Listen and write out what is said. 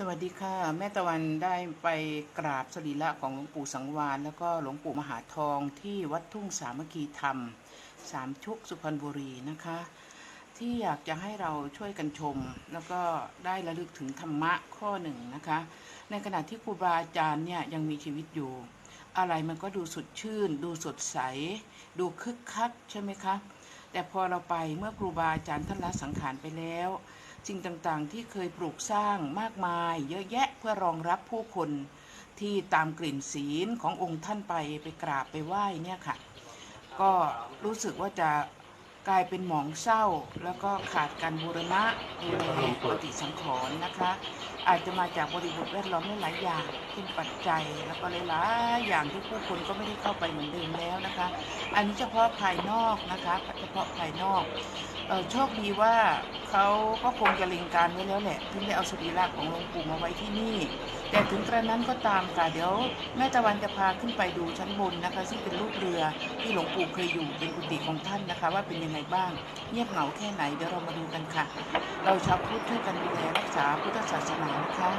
สวัสดีค่ะ แม่ตะวันได้ไปกราบสรีระของหลวงปู่สังวานแล้วก็หลวงปู่มหาทองที่วัดทุ่งสามัคคีธรรม สามชุกสุพรรณบุรีนะคะ ที่อยากจะให้เราช่วยกันชม แล้วก็ได้ระลึกถึงธรรมะข้อหนึ่งนะคะ ในขณะที่ครูบาอาจารย์เนี่ยยังมีชีวิตอยู่ อะไรมันก็ดูสดชื่น ดูสดใส ดูคึกคักใช่ไหมคะแต่พอเราไปเมื่อครูบาอาจารย์ท่านละสังขารไปแล้ว สิ่งต่างๆ ที่เคยปลูกสร้างมากมาย เยอะแยะเพื่อรองรับผู้คนที่ตามกลิ่นศีลขององค์ท่านไปไปกราบไปไหว้เนี่ยค่ะ ก็รู้สึกว่าจะกลายเป็นหมองเศร้า แล้วก็ขาดการบูรณะดูแลปฏิสังขรณ์นะคะ อาจจะมาจากบริบทแวดล้อมหลายอย่างเป็นปัจจัย แล้วก็หลายๆอย่างที่ผู้คนก็ไม่ได้เข้าไปเหมือนเดิมแล้วนะคะ อันนี้เฉพาะภายนอกนะคะเฉพาะภายนอกออโชคดีว่าเขาก็คงจะเล็งการไว้แล้วแหละถึงได้เอาสรีระของหลวงปู่มาไว้ที่นี่ แต่ถึงกระนั้นก็ตามค่ะเดี๋ยวแม่ตะวันจะพาขึ้นไปดูชั้นบนนะคะ ซึ่งเป็นรูปเรือที่หลวงปู่เคยอยู่เป็นกุฏิของท่านนะคะ ว่าเป็นยังไงบ้าง เงียบเหงาแค่ไหนเดี๋ยวเรามาดูกันค่ะ เราชาวพุทธช่วยกันดูแลรักษาพุทธศาสนานะคะ